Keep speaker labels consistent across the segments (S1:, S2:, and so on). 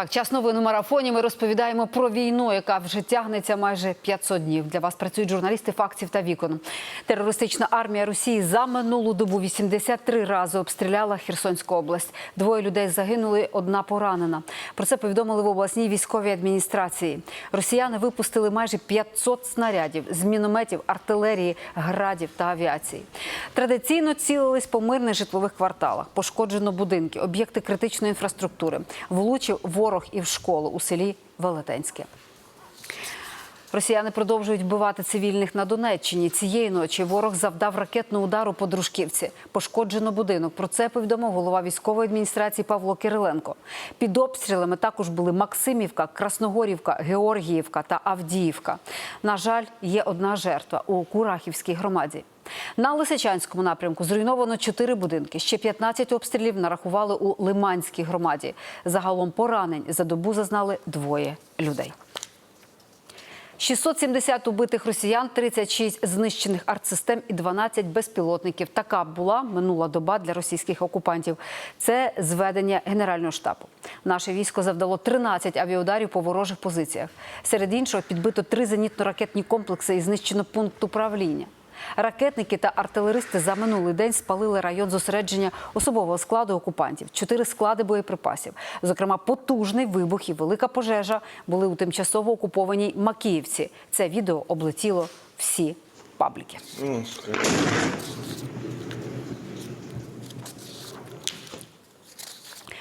S1: Так, час новин у марафоні. Ми розповідаємо про війну, яка вже тягнеться майже 500 днів. Для вас працюють журналісти фактів та вікон. Терористична армія Росії за минулу добу 83 рази обстріляла Херсонську область. Двоє людей загинули, одна поранена. Про це повідомили в обласній військовій адміністрації. Росіяни випустили майже 500 снарядів з мінометів, артилерії, градів та авіації. Традиційно цілились по мирних житлових кварталах. Пошкоджено будинки, об'єкти критичної інфраструктури. Влучив ворог і в школу у селі Велетенське. Росіяни продовжують вбивати цивільних на Донеччині. Цієї ночі ворог завдав ракетного удару по Дружківці. Пошкоджено будинок. Про це повідомив голова військової адміністрації Павло Кириленко. Під обстрілами також були Максимівка, Красногорівка, Георгіївка та Авдіївка. На жаль, є одна жертва у Курахівській громаді. На Лисичанському напрямку зруйновано чотири будинки. Ще 15 обстрілів нарахували у Лиманській громаді. Загалом поранень за добу зазнали двоє людей. 670 убитих росіян, 36 знищених артсистем і 12 безпілотників. Така була минула доба для російських окупантів. Це зведення Генерального штабу. Наше військо завдало 13 авіаударів по ворожих позиціях. Серед іншого підбито три зенітно-ракетні комплекси і знищено пункт управління. Ракетники та артилеристи за минулий день спалили район зосередження особового складу окупантів, чотири склади боєприпасів. Зокрема, потужний вибух і велика пожежа були у тимчасово окупованій Макіївці. Це відео облетіло всі пабліки.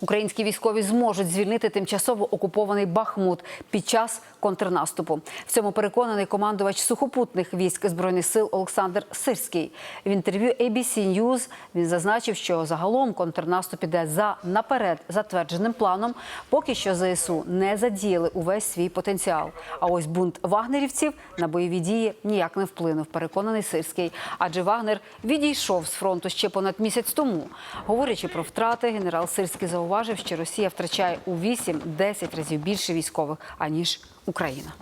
S1: Українські військові зможуть звільнити тимчасово окупований Бахмут під час контрнаступу. В цьому переконаний командувач сухопутних військ збройних сил Олександр Сирський. В інтерв'ю ABC News він зазначив, що загалом контрнаступ іде за наперед затвердженим планом. Поки що ЗСУ не задіяли увесь свій потенціал. А ось бунт вагнерівців на бойові дії ніяк не вплинув. Переконаний Сирський. Адже Вагнер відійшов з фронту ще понад місяць тому. Говорячи про втрати, генерал Сирський зауважив, що Росія втрачає у 8-10 разів більше військових аніж Україна.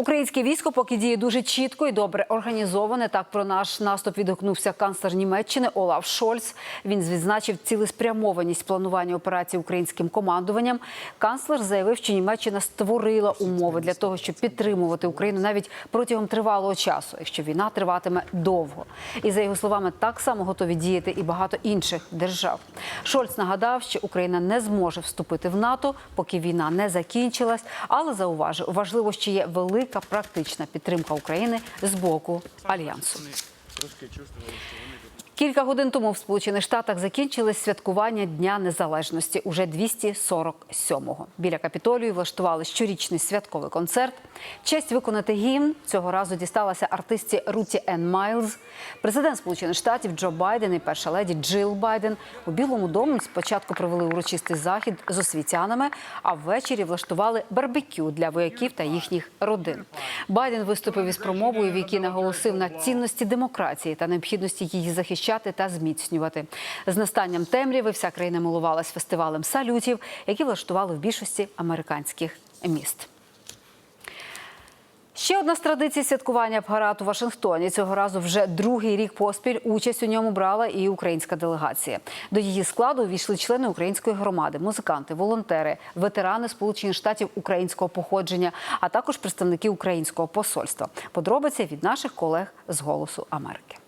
S1: Українське військо поки діє дуже чітко і добре організоване. Так про наш наступ відгукнувся канцлер Німеччини Олаф Шольц. Він відзначив цілеспрямованість планування операції українським командуванням. Канцлер заявив, що Німеччина створила умови для того, щоб підтримувати Україну навіть протягом тривалого часу, якщо війна триватиме довго. І за його словами, так само готові діяти і багато інших держав. Шольц нагадав, що Україна не зможе вступити в НАТО, поки війна не закінчилась, але зауважив, важливо, що є велика практична підтримка України з боку альянсу. Кілька годин тому в Сполучених Штатах закінчилось святкування Дня Незалежності уже 247-го. Біля капітолію влаштували щорічний святковий концерт. Честь виконати гімн цього разу дісталася артистці Руті Енн Майлз. Президент Сполучених Штатів Джо Байден і перша леді Джил Байден у Білому домі спочатку провели урочистий захід з освітянами, а ввечері влаштували барбекю для вояків та їхніх родин. Байден виступив із промовою, в якій наголосив на цінності демократії та необхідності її захищати та зміцнювати. З настанням темряви вся країна милувалась фестивалем салютів, які влаштували в більшості американських міст. Ще одна з традицій святкування парад у Вашингтоні. Цього разу вже другий рік поспіль участь у ньому брала і українська делегація. До її складу увійшли члени української громади, музиканти, волонтери, ветерани Сполучених Штатів українського походження, а також представники українського посольства. Подробиці від наших колег з Голосу Америки.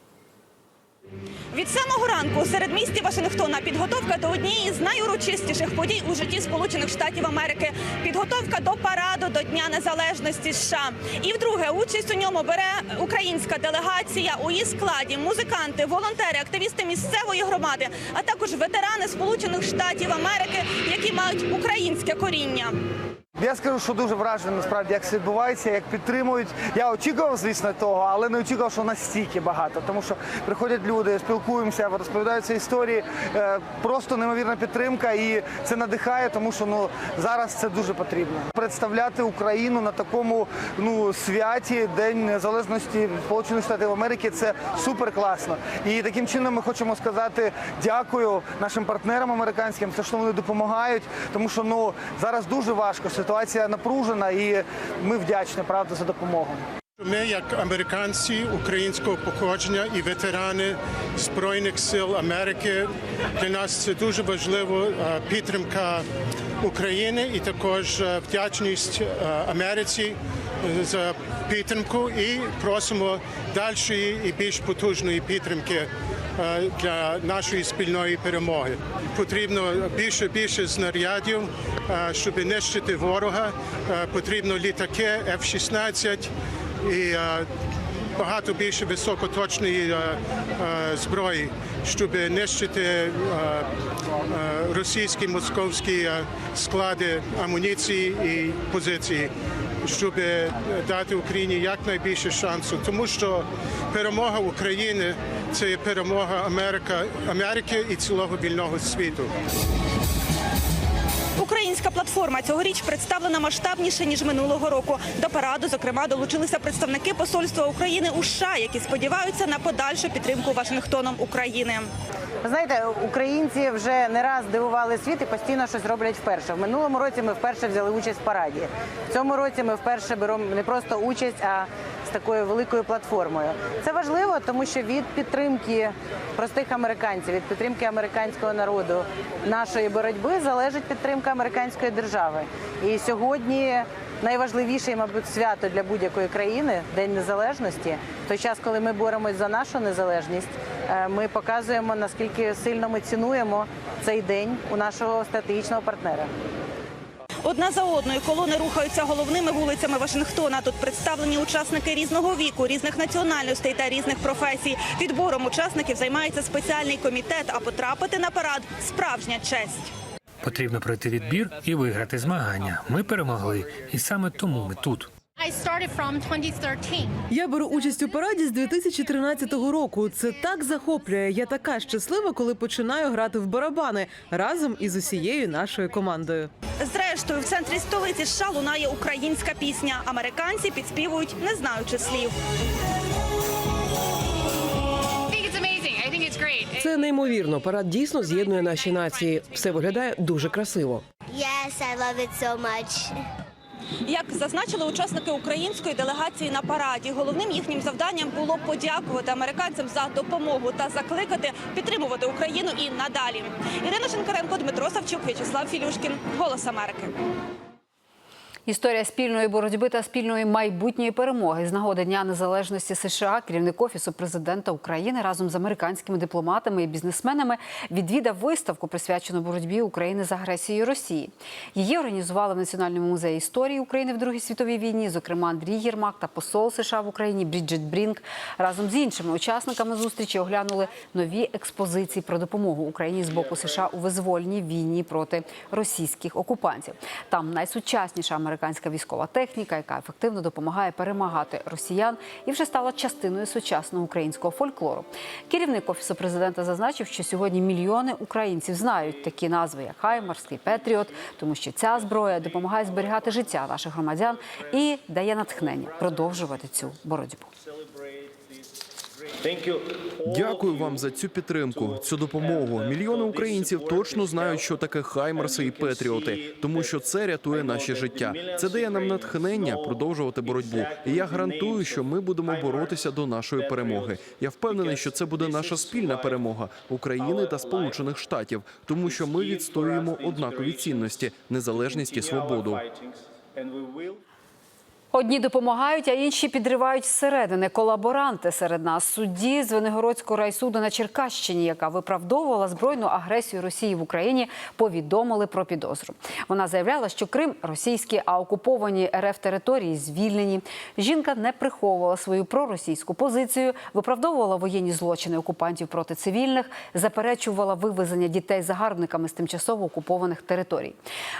S2: Від самого ранку серед місті Вашингтона підготовка до однієї з найурочистіших подій у житті Сполучених Штатів Америки. Підготовка до параду до Дня Незалежності США. І вдруге участь у ньому бере українська делегація у її складі, музиканти, волонтери, активісти місцевої громади, а також ветерани Сполучених Штатів Америки, які мають українське коріння.
S3: Я скажу, що дуже вражений насправді, як це відбувається, як підтримують. Я очікував, звісно, того, але не очікував, що настільки багато. Тому що приходять люди, спілкуємося, розповідаються історії. Е, Просто неймовірна підтримка, і це надихає, тому що ну зараз це дуже потрібно. Представляти Україну на такому ну святі День Незалежності Сполучених Штатів Америки це супер класно. І таким чином ми хочемо сказати дякую нашим партнерам американським, те, що вони допомагають, тому що ну зараз дуже важко. Ситуація напружена, і ми вдячні правда за допомогу.
S4: Ми, як американці українського походження і ветерани Збройних сил Америки, для нас це дуже важливо е, підтримка України і також е, вдячність е, Америці за підтримку і просимо далі і більш потужної підтримки для нашої спільної перемоги. Потрібно більше більше знарядів, е, щоб нищити ворога. Потрібно літаки F-16 і е, багато більше високоточної е, е, зброї, щоб нищити російські московські склади амуніції і позиції, щоб дати Україні якнайбільше шансу, тому що перемога України це перемога Америка, Америки і цілого вільного світу.
S2: Українська платформа цьогоріч представлена масштабніше ніж минулого року. До параду, зокрема, долучилися представники посольства України у США, які сподіваються на подальшу підтримку Вашингтоном України.
S5: Знаєте, українці вже не раз дивували світ і постійно щось роблять вперше. В минулому році ми вперше взяли участь в параді. В цьому році ми вперше беремо не просто участь, а такою великою платформою. Це важливо, тому що від підтримки простих американців, від підтримки американського народу нашої боротьби залежить підтримка американської держави. І сьогодні найважливіше, мабуть, свято для будь-якої країни День Незалежності. В той час, коли ми боремось за нашу незалежність, е, ми показуємо наскільки сильно ми цінуємо цей день у нашого стратегічного партнера.
S2: Одна за одною колони рухаються головними вулицями Вашингтона. Тут представлені учасники різного віку, різних національностей та різних професій. Відбором учасників займається спеціальний комітет, а потрапити на парад справжня честь.
S6: Потрібно пройти відбір і виграти змагання. Ми перемогли, і саме тому ми тут.
S7: I started from 2013.
S8: Я беру участь у параді з 2013 року. Це так захоплює. Я така щаслива, коли починаю грати в барабани разом із усією нашою командою.
S2: Зрештою, в центрі столиці США лунає українська пісня. Американці підспівують, не знаючи слів.
S7: I think it's amazing. I think it's great.
S9: Це неймовірно. Парад дійсно з'єднує наші нації. Все виглядає дуже красиво.
S10: Yes, I love it so much.
S2: Як зазначили учасники української делегації на параді, головним їхнім завданням було подякувати американцям за допомогу та закликати підтримувати Україну і надалі. Ірина Шинкаренко, Дмитро Савчук, В'ячеслав Філюшкін, Голос Америки.
S1: Історія спільної боротьби та спільної майбутньої перемоги з нагоди Дня Незалежності США керівник офісу президента України разом з американськими дипломатами і бізнесменами відвідав виставку, присвячену боротьбі України з агресією Росії. Її організували в Національному музеї історії України в Другій світовій війні. Зокрема, Андрій Єрмак та посол США в Україні Бріджит Брінк разом з іншими учасниками зустрічі оглянули нові експозиції про допомогу Україні з боку США у визвольній війні проти російських окупантів. Там найсучасніша американська військова техніка, яка ефективно допомагає перемагати росіян, і вже стала частиною сучасного українського фольклору. Керівник офісу президента зазначив, що сьогодні мільйони українців знають такі назви, як Хаймарський Петріот, тому що ця зброя допомагає зберігати життя наших громадян і дає натхнення продовжувати цю боротьбу.
S11: Дякую вам за цю підтримку, цю допомогу. Мільйони українців точно знають, що таке хаймерси і петріоти, тому що це рятує наші життя. Це дає нам натхнення продовжувати боротьбу. І я гарантую, що ми будемо боротися до нашої перемоги. Я впевнений, що це буде наша спільна перемога України та Сполучених Штатів, тому що ми відстоюємо однакові цінності, незалежність і свободу.
S1: Одні допомагають, а інші підривають зсередини. Колаборанти серед нас судді з Венегородського райсуду на Черкащині, яка виправдовувала збройну агресію Росії в Україні, повідомили про підозру. Вона заявляла, що Крим російський, а окуповані РФ території звільнені. Жінка не приховувала свою проросійську позицію, виправдовувала воєнні злочини окупантів проти цивільних, заперечувала вивезення дітей загарбниками з тимчасово окупованих територій.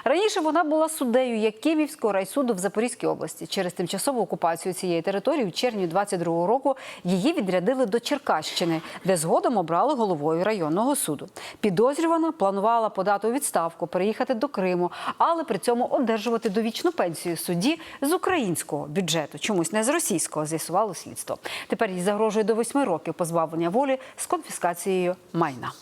S1: Раніше вона була суддею Якимівського райсуду в Запорізькій області. Через тимчасову окупацію цієї території в червні 22-го року її відрядили до Черкащини, де згодом обрали головою районного суду. Підозрювана планувала подати у відставку, переїхати до Криму, але при цьому одержувати довічну пенсію судді з українського бюджету, чомусь не з російського, з'ясувало слідство. Тепер їй загрожує до восьми років позбавлення волі з конфіскацією майна.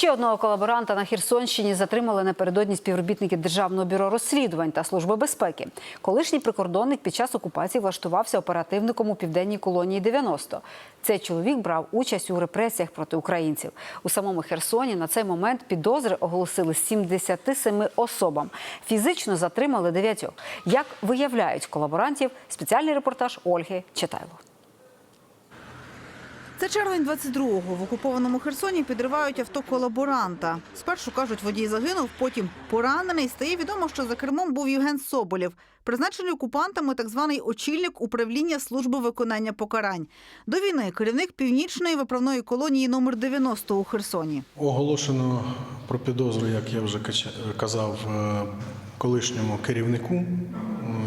S1: Ще одного колаборанта на Херсонщині затримали напередодні співробітники Державного бюро розслідувань та Служби безпеки. Колишній прикордонник під час окупації влаштувався оперативником у південній колонії 90. Цей чоловік брав участь у репресіях проти українців. У самому Херсоні на цей момент підозри оголосили 77 особам. Фізично затримали дев'ятьох. Як виявляють колаборантів, спеціальний репортаж Ольги Читайло.
S12: Це червень 22-го. В окупованому Херсоні підривають авто колаборанта. Спершу кажуть, водій загинув, потім поранений. Стає відомо, що за кермом був Євген Соболєв, призначений окупантами так званий очільник управління служби виконання покарань. До війни керівник північної виправної колонії номер 90 у Херсоні.
S13: Оголошено про підозру, як я вже казав, е, колишньому керівнику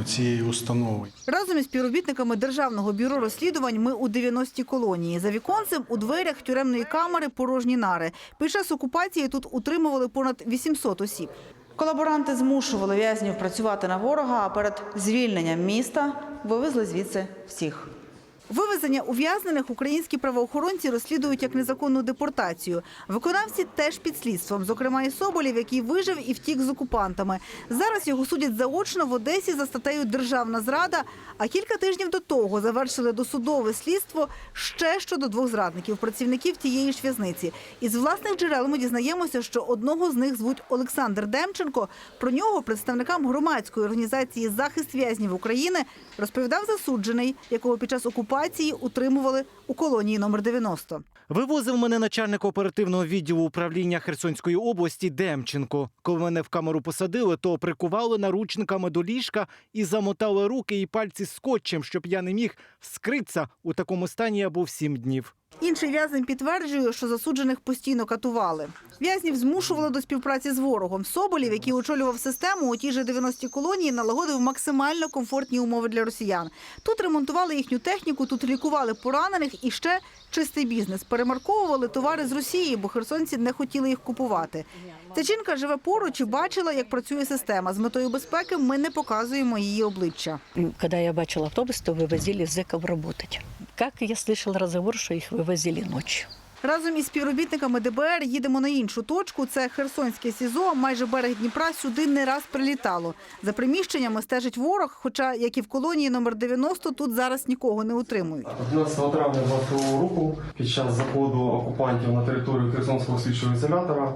S13: цієї установи.
S12: Разом із співробітниками Державного бюро розслідувань ми у 90-й колонії. За віконцем у дверях тюремної камери порожні нари. Під час окупації тут утримували понад 800 осіб. Колаборанти змушували в'язнів працювати на ворога, а перед звільненням міста вивезли звідси всіх. Вивезення ув'язнених українські правоохоронці розслідують як незаконну депортацію. Виконавці теж під слідством, зокрема і Соболєв, який вижив і втік з окупантами. Зараз його судять заочно в Одесі за статтею Державна зрада. А кілька тижнів до того завершили досудове слідство ще щодо двох зрадників, працівників тієї ж в'язниці. Із власних джерел ми дізнаємося, що одного з них звуть Олександр Демченко. Про нього представникам громадської організації Захист в'язнів України розповідав засуджений, якого під час окупації утримували у колонії номер 90.
S14: Вивозив мене начальник оперативного відділу управління Херсонської області Демченко. Коли мене в камеру посадили, то прикували наручниками до ліжка і замотали руки і пальці скотчем, щоб я не міг вскритися. У такому стані я був сім днів.
S12: Інший в'язень підтверджує, що засуджених постійно катували. В'язнів змушували до співпраці з ворогом. Соболєв, який очолював систему у тій же 90-й колонії, налагодив максимально комфортні умови для росіян. Тут ремонтували їхню техніку, тут лікували поранених і ще чистий бізнес. Перемарковували товари з Росії, бо херсонці не хотіли їх купувати. Ця жінка живе поруч і бачила, як працює система. З метою безпеки ми не показуємо її обличчя.
S15: Когда я бачила автобус, то вывозили зэков работать. Как я слышал разговор, что их вывозили ночью.
S12: Разом із співробітниками ДБР їдемо на іншу точку. Це Херсонське СІЗО. Майже берег Дніпра сюди не раз прилітало. За приміщеннями стежить ворог, хоча, як і в колонії номер 90, тут зараз нікого не утримують.
S16: 11 травня 22 року під час заходу окупантів на територію Херсонського слідчого ізолятора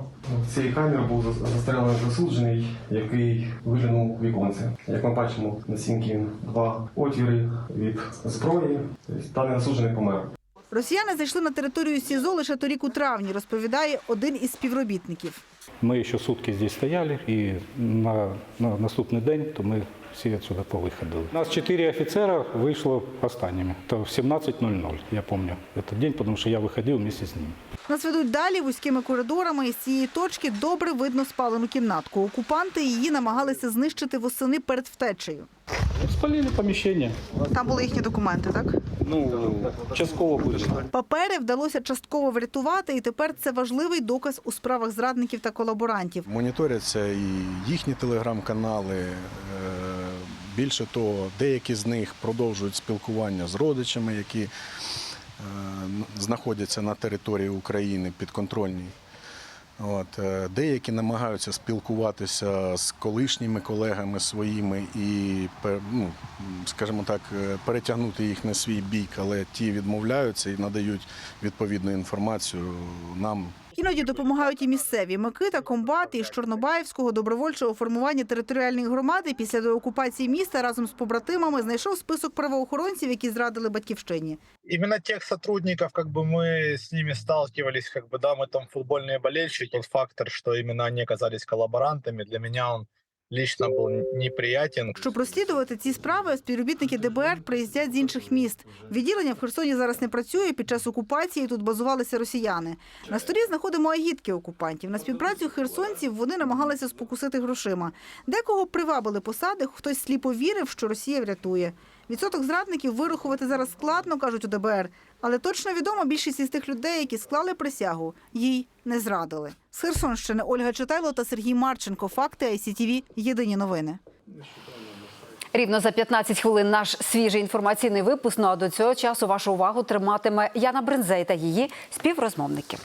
S16: в цій камері був зас- застрелений засуджений, який виглянув віконце. Як ми бачимо, на стінки два отвіри від зброї. Даний засуджений помер.
S12: Росіяни зайшли на територію СІЗО лише торік у травні, розповідає один із співробітників.
S17: Ми ще сутки тут стояли, і на, на наступний день то ми всі відсюди повиходили. Нас чотири офіцера вийшло останніми. То в 17.00, я пам'ятаю цей день, тому що я виходив місяць з ними.
S12: Нас ведуть далі вузькими коридорами. З цієї точки добре видно спалену кімнатку. Окупанти її намагалися знищити восени перед втечею.
S17: Спалили поміщення.
S12: Там були їхні документи, так?
S17: Ну, частково буде.
S12: Папери вдалося частково врятувати, і тепер це важливий доказ у справах зрадників та колаборантів.
S13: Моніторяться і їхні телеграм-канали. Е, Більше того, деякі з них продовжують спілкування з родичами, які знаходяться на території України підконтрольній. От, е, деякі намагаються спілкуватися з колишніми колегами своїми і, ну, скажімо так, е, перетягнути їх на свій бік, але ті відмовляються і надають відповідну інформацію нам.
S12: Іноді допомагають і місцеві Микита, комбат із Чорнобаївського добровольчого формування територіальної громади після деокупації міста разом з побратимами знайшов список правоохоронців, які зрадили батьківщині.
S18: Именно тех сотрудников, как бы мы с ними сталкивались, как бы, да, мы там футбольные болельщики. Тот фактор, что именно они оказались коллаборантами, для меня он лично был неприятен.
S12: Щоб розслідувати ці справи, співробітники ДБР приїздять з інших міст. Відділення в Херсоні зараз не працює. Під час окупації тут базувалися росіяни. На столі знаходимо агітки окупантів. На співпрацю херсонців вони намагалися спокусити грошима. Декого привабили посади, хтось сліпо вірив, що Росія врятує. Відсоток зрадників вирахувати зараз складно, кажуть у ДБР. Але точно відомо, більшість із тих людей, які склали присягу, їй не зрадили. З Херсонщини Ольга Читайло та Сергій Марченко. Факти ICTV. Єдині новини.
S1: Рівно за 15 хвилин наш свіжий інформаційний випуск. Ну а до цього часу вашу увагу триматиме Яна Бринзей та її співрозмовники.